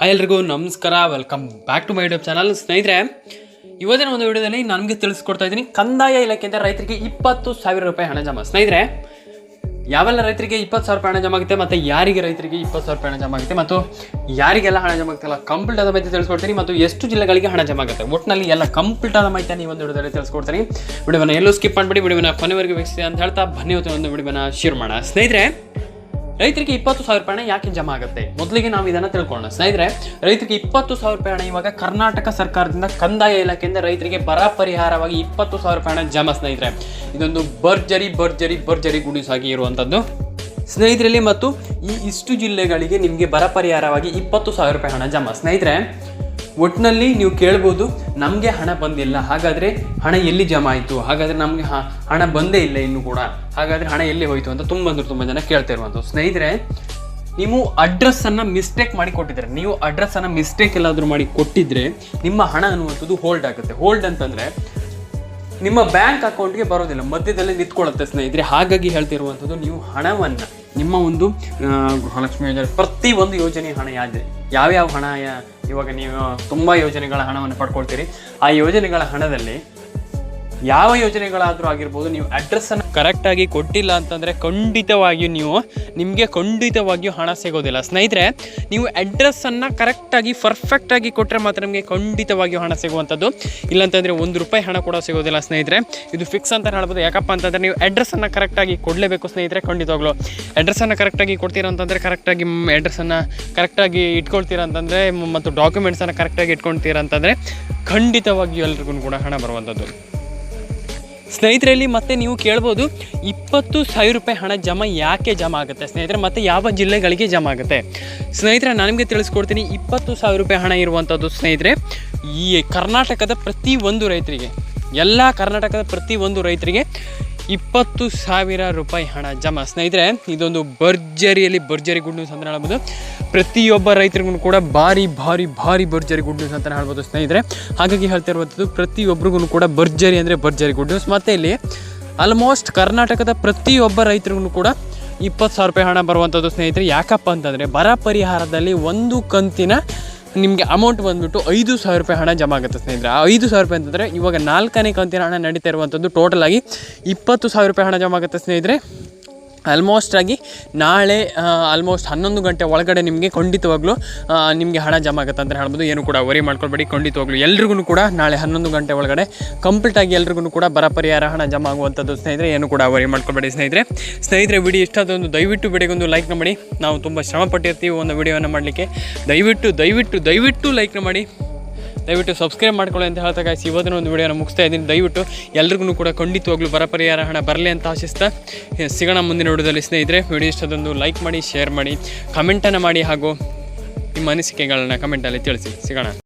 Hi ಎಲ್ರಿಗೂ, ನಮಸ್ಕಾರ. Welcome back to my YouTube channel ಸ್ನೇಹಿತರೆ, ಇವತ್ತಿನ ಒಂದು ವಿಡಿಯೋದಲ್ಲಿ ನನಗೆ ತಿಳಿಸ್ಕೊಡ್ತಾ ಇದ್ದೀನಿ, ಕಂದಾಯ ಇಲಾಖೆಯಿಂದ ರೈತರಿಗೆ ಇಪ್ಪತ್ತು ಸಾವಿರ ರೂಪಾಯಿ ಹಣ ಜಮಾ. ಸ್ನೇಹಿತರೆ, ಯಾವೆಲ್ಲ ರೈತರಿಗೆ ಇಪ್ಪತ್ತು ಸಾವಿರ ರೂಪಾಯಿ ಹಣ ಜಮಾ ಆಗುತ್ತೆ ಮತ್ತು ಯಾರಿಗೆ ರೈತರಿಗೆ ಇಪ್ಪತ್ತು ಸಾವಿರ ರೂಪಾಯಿ ಹಣ ಜಮಾ ಆಗುತ್ತೆ ಮತ್ತು ಯಾರಿಗೆಲ್ಲ ಹಣ ಜಮಾ ಆಗುತ್ತಲ್ಲ ಕಂಪ್ಲೀಟ್ ಆದ ಮಾಹಿತಿ ತಿಳಿಸ್ಕೊಡ್ತೀನಿ ಮತ್ತು ಎಷ್ಟು ಜಿಲ್ಲೆಗಳಿಗೆ ಹಣ ಜಮಾ ಆಗುತ್ತೆ. ಒಟ್ಟಿನಲ್ಲಿ ಎಲ್ಲ ಕಂಪ್ಲೀಟ್ ಆದ ಮಾಹಿತಿ ಈ ಒಂದು ವಿಡಿಯೋದಲ್ಲಿ ತಿಳಿಸ್ಕೊಡ್ತೀನಿ. ವಿಡಿಯೋನ ಎಲ್ಲೂ ಸ್ಕಿಪ್ ಮಾಡಿಬಿಡಿ. ವಿಡಿಯೋನ ಕೊನೆವರೆಗೂ ವೀಕ್ಷಿಸಿ ಅಂತ ಹೇಳ್ತಾ, ಬನ್ನಿ ಒಂದು ವಿಡಿಯೋನ ಶೇರ್ ಮಾಡೋಣ. ಸ್ನೇಹಿತರೆ ರೈತರಿಗೆ ಇಪ್ಪತ್ತು ಸಾವಿರ ರೂಪಾಯಿ ಹಣ ಯಾಕೆ ಜಮಾ ಆಗುತ್ತೆ? ಮೊದಲಿಗೆ ನಾವು ಇದನ್ನು ತಿಳ್ಕೊಳ್ಳೋಣ. ಸ್ನೇಹಿತರೆ, ರೈತರಿಗೆ ಇಪ್ಪತ್ತು ಸಾವಿರ ರೂಪಾಯಿ ಹಣ ಇವಾಗ ಕರ್ನಾಟಕ ಸರ್ಕಾರದಿಂದ ಕಂದಾಯ ಇಲಾಖೆಯಿಂದ ರೈತರಿಗೆ ಬರ ಪರಿಹಾರವಾಗಿ ಇಪ್ಪತ್ತು ಸಾವಿರ ರೂಪಾಯಿ ಹಣ ಜಮಾ, ಸ್ನೇಹಿತರೆ. ಇದೊಂದು ಭರ್ಜರಿ ಭರ್ಜರಿ ಭರ್ಜರಿ ಗುಡಿಸಾಗಿ ಇರುವಂಥದ್ದು ಸ್ನೇಹಿತರಲ್ಲಿ ಮತ್ತು ಈ ಇಷ್ಟು ಜಿಲ್ಲೆಗಳಿಗೆ ನಿಮಗೆ ಬರ ಪರಿಹಾರವಾಗಿ ಇಪ್ಪತ್ತು ಸಾವಿರ ರೂಪಾಯಿ ಹಣ ಜಮಾ. ಸ್ನೇಹಿತರೆ ಒಟ್ಟಿನಲ್ಲಿ ನೀವು ಕೇಳ್ಬೋದು, ನಮಗೆ ಹಣ ಬಂದಿಲ್ಲ. ಹಾಗಾದರೆ ಹಣ ಎಲ್ಲಿ ಜಮಾ ಆಯಿತು? ಹಾಗಾದರೆ ನಮಗೆ ಹಣ ಬಂದೇ ಇಲ್ಲ ಇನ್ನು ಕೂಡ. ಹಾಗಾದರೆ ಹಣ ಎಲ್ಲಿ ಹೋಯಿತು ಅಂತ ತುಂಬ ಅಂದ್ರೆ ತುಂಬ ಜನ ಕೇಳ್ತಾ ಇರುವಂಥದ್ದು ಸ್ನೇಹಿತರೆ, ನೀವು ಅಡ್ರೆಸ್ಸನ್ನು ಮಿಸ್ಟೇಕ್ ಮಾಡಿ ಕೊಟ್ಟಿದ್ರೆ, ನೀವು ಅಡ್ರೆಸ್ಸನ್ನು ಮಿಸ್ಟೇಕ್ ಎಲ್ಲಾದರೂ ಮಾಡಿ ಕೊಟ್ಟಿದ್ರೆ, ನಿಮ್ಮ ಹಣ ಅನ್ನುವಂಥದ್ದು ಹೋಲ್ಡ್ ಆಗುತ್ತೆ. ಹೋಲ್ಡ್ ಅಂತಂದರೆ ನಿಮ್ಮ ಬ್ಯಾಂಕ್ ಅಕೌಂಟ್ಗೆ ಬರೋದಿಲ್ಲ, ಮಧ್ಯದಲ್ಲಿ ನಿಂತ್ಕೊಳ್ಳುತ್ತೆ ಸ್ನೇಹಿತರೆ. ಹಾಗಾಗಿ ಹೇಳ್ತಿರುವಂಥದ್ದು, ನೀವು ಹಣವನ್ನು, ನಿಮ್ಮ ಒಂದು ಗೃಹಲಕ್ಷ್ಮಿ ಯೋಜನೆ, ಪ್ರತಿ ಒಂದು ಯೋಜನೆ ಹಣ ಯಾವ್ದು, ಯಾವ್ಯಾವ ಹಣ ಇವಾಗ ನೀವು ತುಂಬ ಯೋಜನೆಗಳ ಹಣವನ್ನು ಪಡ್ಕೊಳ್ತೀರಿ. ಆ ಯೋಜನೆಗಳ ಹಣದಲ್ಲಿ ಯಾವ ಯೋಜನೆಗಳಾದರೂ ಆಗಿರ್ಬೋದು, ನೀವು ಅಡ್ರೆಸ್ಸನ್ನು ಕರೆಕ್ಟಾಗಿ ಕೊಟ್ಟಿಲ್ಲ ಅಂತಂದರೆ ಖಂಡಿತವಾಗಿಯೂ ನೀವು ನಿಮಗೆ ಖಂಡಿತವಾಗಿಯೂ ಹಣ ಸಿಗೋದಿಲ್ಲ. ಸ್ನೇಹಿತರೆ, ನೀವು ಅಡ್ರೆಸ್ಸನ್ನು ಕರೆಕ್ಟಾಗಿ ಪರ್ಫೆಕ್ಟಾಗಿ ಕೊಟ್ಟರೆ ಮಾತ್ರ ನಿಮಗೆ ಖಂಡಿತವಾಗಿಯೂ ಹಣ ಸಿಗುವಂಥದ್ದು. ಇಲ್ಲಾಂತಂದರೆ ಒಂದು ರೂಪಾಯಿ ಹಣ ಕೂಡ ಸಿಗೋದಿಲ್ಲ ಸ್ನೇಹಿತರೆ. ಇದು ಫಿಕ್ಸ್ ಅಂತ ಹೇಳ್ಬೋದು. ಯಾಕಪ್ಪ ಅಂತಂದರೆ ನೀವು ಅಡ್ರೆಸ್ಸನ್ನು ಕರೆಕ್ಟಾಗಿ ಕೊಡಲೇಬೇಕು ಸ್ನೇಹಿತರೆ, ಖಂಡಿತವಾಗ್ಲೂ. ಅಡ್ರೆಸ್ಸನ್ನು ಕರೆಕ್ಟಾಗಿ ಕೊಡ್ತೀರ ಅಂತಂದರೆ ಕರೆಕ್ಟಾಗಿ ಅಡ್ರೆಸ್ಸನ್ನು ಕರೆಕ್ಟಾಗಿ ಇಟ್ಕೊಳ್ತೀರ ಅಂತಂದರೆ ಮತ್ತು ಡಾಕ್ಯುಮೆಂಟ್ಸನ್ನು ಕರೆಕ್ಟಾಗಿ ಇಟ್ಕೊಳ್ತೀರ ಅಂತಂದರೆ ಖಂಡಿತವಾಗಿಯೂ ಎಲ್ರಿಗೂ ಕೂಡ ಹಣ ಬರುವಂಥದ್ದು. ಸ್ನೇಹಿತರಲ್ಲಿ ಮತ್ತೆ ನೀವು ಕೇಳ್ಬೋದು, ಇಪ್ಪತ್ತು ಸಾವಿರ ರೂಪಾಯಿ ಹಣ ಜಮಾ ಯಾಕೆ ಜಮಾ ಆಗುತ್ತೆ? ಸ್ನೇಹಿತರೆ, ಮತ್ತು ಯಾವ ಜಿಲ್ಲೆಗಳಿಗೆ ಜಮಾ ಆಗುತ್ತೆ? ಸ್ನೇಹಿತರೆ ನನಗೆ ತಿಳಿಸ್ಕೊಡ್ತೀನಿ, ಇಪ್ಪತ್ತು ಸಾವಿರ ರೂಪಾಯಿ ಹಣ ಇರುವಂಥದ್ದು ಸ್ನೇಹಿತರೆ, ಈ ಕರ್ನಾಟಕದ ಪ್ರತಿ ಒಂದು ರೈತರಿಗೆ, ಎಲ್ಲ ಕರ್ನಾಟಕದ ಪ್ರತಿ ಒಂದು ರೈತರಿಗೆ ಇಪ್ಪತ್ತು ಸಾವಿರ ರೂಪಾಯಿ ಹಣ ಜಮಾ. ಸ್ನೇಹಿತರೆ, ಇದೊಂದು ಭರ್ಜರಿಯಲ್ಲಿ ಭರ್ಜರಿ ಗುಡ್ ನ್ಯೂಸ್ ಅಂತ ಹೇಳ್ಬೋದು. ಪ್ರತಿಯೊಬ್ಬ ರೈತರಿಗೂ ಕೂಡ ಭಾರಿ ಭಾರಿ ಭಾರಿ ಭರ್ಜರಿ ಗುಡ್ ನ್ಯೂಸ್ ಅಂತ ಹೇಳ್ಬೋದು ಸ್ನೇಹಿತರೆ. ಹಾಗಾಗಿ ಹೇಳ್ತಾ ಇರುವಂಥದ್ದು ಪ್ರತಿಯೊಬ್ಬರಿಗೂ ಕೂಡ ಭರ್ಜರಿ ಅಂದರೆ ಭರ್ಜರಿ ಗುಡ್ ನ್ಯೂಸ್ ಮತ್ತು ಇಲ್ಲಿ ಆಲ್ಮೋಸ್ಟ್ ಕರ್ನಾಟಕದ ಪ್ರತಿಯೊಬ್ಬ ರೈತರಿಗೂ ಕೂಡ ಇಪ್ಪತ್ತು ಸಾವಿರ ರೂಪಾಯಿ ಹಣ ಬರುವಂಥದ್ದು ಸ್ನೇಹಿತರೆ. ಯಾಕಪ್ಪ ಅಂತಂದರೆ ಬರ ಪರಿಹಾರದಲ್ಲಿ ಒಂದು ಕಂತಿನ ನಿಮಗೆ ಅಮೌಂಟ್ ಬಂದುಬಿಟ್ಟು ಐದು ಸಾವಿರ ರೂಪಾಯಿ ಹಣ ಜಮಾ ಆಗುತ್ತೆ ಸ್ನೇಹಿತರೆ. ಆ ಐದು ಸಾವಿರ ರೂಪಾಯಿ ಅಂತಂದರೆ ಇವಾಗ ನಾಲ್ಕನೇ ಕಂತಿನ ಹಣ ನಡೀತಾ ಇರುವಂಥದ್ದು ಟೋಟಲ್ ಆಗಿ ಇಪ್ಪತ್ತು ಸಾವಿರ ರೂಪಾಯಿ ಹಣ ಜಮಾ ಆಗುತ್ತೆ ಸ್ನೇಹಿತರೆ. ಆಲ್ಮೋಸ್ಟ್ ಆಗಿ ನಾಳೆ ಆಲ್ಮೋಸ್ಟ್ ಹನ್ನೊಂದು ಗಂಟೆ ಒಳಗಡೆ ನಿಮಗೆ ಖಂಡಿತವಾಗ್ಲೂ ನಿಮಗೆ ಹಣ ಜಮಾ ಆಗುತ್ತೆ ಅಂತ ಹೇಳ್ಬೋದು. ಏನು ಕೂಡ ವರಿ ಮಾಡ್ಕೊಳ್ಬೇಡಿ, ಖಂಡಿತವಾಗ್ಲೂ ಎಲ್ರಿಗೂ ಕೂಡ ನಾಳೆ ಹನ್ನೊಂದು ಗಂಟೆ ಒಳಗಡೆ ಕಂಪ್ಲೀಟಾಗಿ ಎಲ್ರಿಗೂ ಕೂಡ ಬರ ಪರಿಹಾರ ಹಣ ಜಮಾ ಆಗುವಂಥದ್ದು ಸ್ನೇಹಿತರೆ, ಏನು ಕೂಡ ವರಿ ಮಾಡ್ಕೊಳ್ಬೇಡಿ ಸ್ನೇಹಿತರೆ. ಸ್ನೇಹಿತರೆ, ವಿಡಿಯೋ ಇಷ್ಟ ಆದೊಂದು ದಯವಿಟ್ಟು ವಿಡಿಯೋಗೊಂದು ಲೈಕ್ನ ಮಾಡಿ. ನಾವು ತುಂಬ ಶ್ರಮ ಪಟ್ಟಿರ್ತೀವಿ ಒಂದು ವಿಡಿಯೋನ ಮಾಡಲಿಕ್ಕೆ. ದಯವಿಟ್ಟು ದಯವಿಟ್ಟು ದಯವಿಟ್ಟು ಲೈಕ್ನ ಮಾಡಿ. ದಯವಿಟ್ಟು ಸಬ್ಸ್ಕ್ರೈಬ್ ಮಾಡ್ಕೊಳ್ಳಿ ಅಂತ ಹೇಳ್ತಾ ಗಾಯ್ಸ್ ಇವತ್ತಿನ ಒಂದು ವಿಡಿಯೋನ ಮುಗಿಸ್ತಾ ಇದ್ದೀನಿ. ದಯವಿಟ್ಟು ಎಲ್ರಿಗೂ ಕೂಡ ಖಂಡಿತವಾಗ್ಲೂ ಬರ ಪರಿಹಾರ ಹಣ ಬರಲಿ ಅಂತ ಆಶಿಸ್ತಾ ಸಿಗೋಣ ಮುಂದಿನ ವಿಡಿಯೋದಲ್ಲಿ ಸ್ನೇಹಿತರೆ. ವಿಡಿಯೋ ಇಷ್ಟದೊಂದು ಲೈಕ್ ಮಾಡಿ ಶೇರ್ ಮಾಡಿ ಕಮೆಂಟನ್ನು ಮಾಡಿ ಹಾಗೂ ನಿಮ್ಮ ಅನಿಸಿಕೆಗಳನ್ನ ಕಮೆಂಟಲ್ಲಿ ತಿಳಿಸಿ. ಸಿಗೋಣ.